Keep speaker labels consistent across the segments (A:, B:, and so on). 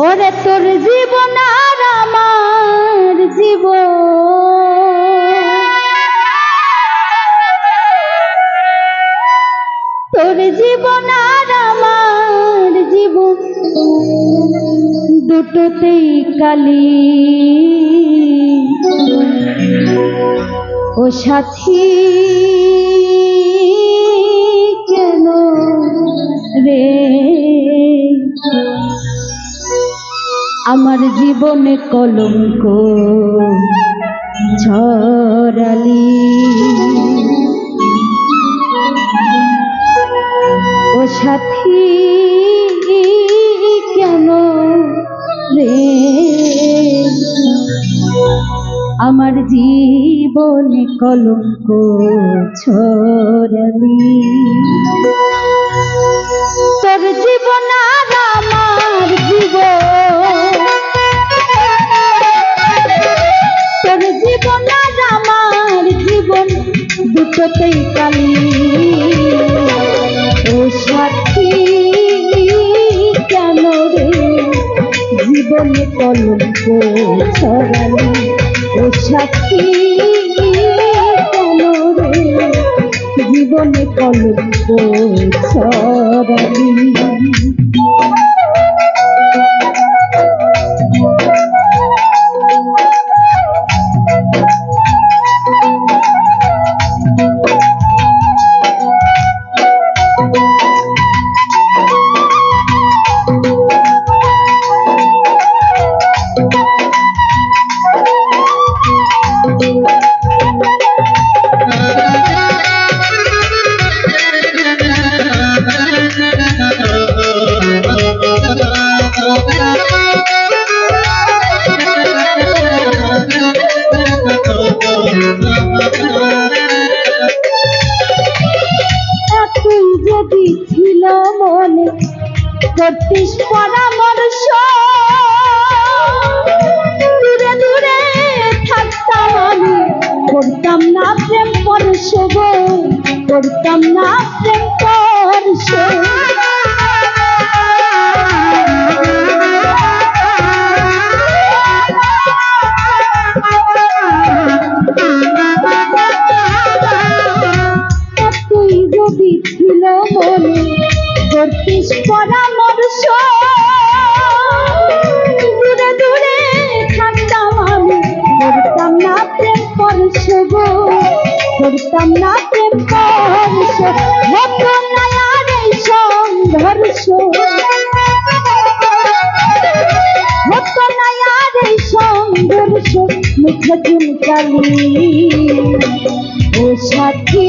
A: ওরে তোর জীবন আর আমার জীবন। তোর জীবন আর আমার জীবন। দুটোতেই কালি ও সাথী। আমার জীবনে কলঙ্ক ছড়ালি। ও সাথী কেন রে? আমার জীবনে কলঙ্ক ছড়ালি। তোর জীবন ছড়ালি ও সাথী কেন রে জীবনে কলঙ্ক ছড়ালি করতিস পরামর্শ। দূরে দূরে থাকতাম আমি। করতাম না প্রেম পরশ গো। করতাম না প্রেম পরশ। তুই যদি ছিল মনে করতিস পরামর্শ দূরে দূরে থাকতাম আমি, করতাম না প্রেম পরশ গো করতাম না প্রেম পরশ হতো না আর এই সংঘর্ষ হতো না আর এই সংঘর্ষ মুখে চুনকালি ও সাথী।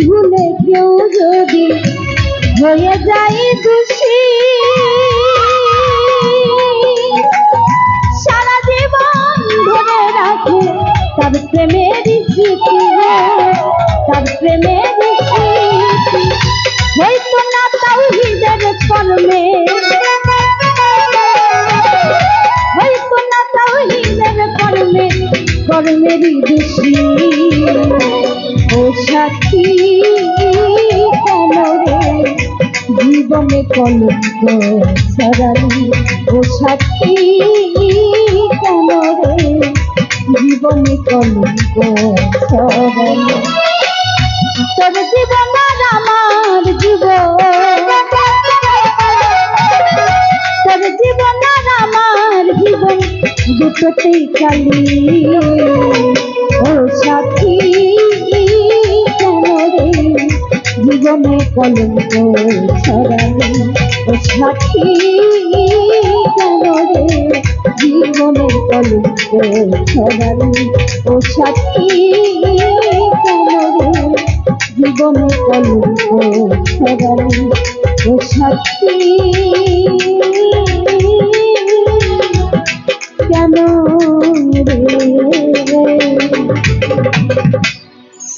A: ভুলে কেউ যদি হয়ে যাই দোষী সারা জীবন ধরে রাখে তার প্রেমের স্মৃতি তার প্রেমের স্মৃতি হয়তো না তাও হৃদের কর্মে হয়তো দোষী ও সাথী কেন রে জীবনে কলঙ্ক ছড়ালি ও সাথী কেন রে জীবনে কলঙ্ক ছড়ালি তোর জীবন আমার জীবন তোর জীবন আমার জীবন দুটোতেই খালি ও সাথী জীবনে কলঙ্ক ছড়ালি ও সাথী রে জীবনে কলঙ্ক ছড়ালি ও সাথী রে জীবনে কলঙ্ক ছড়ালি ও সাথী কেন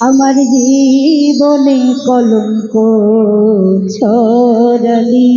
A: আমার জীবনে কলঙ্ক ছড়ালি।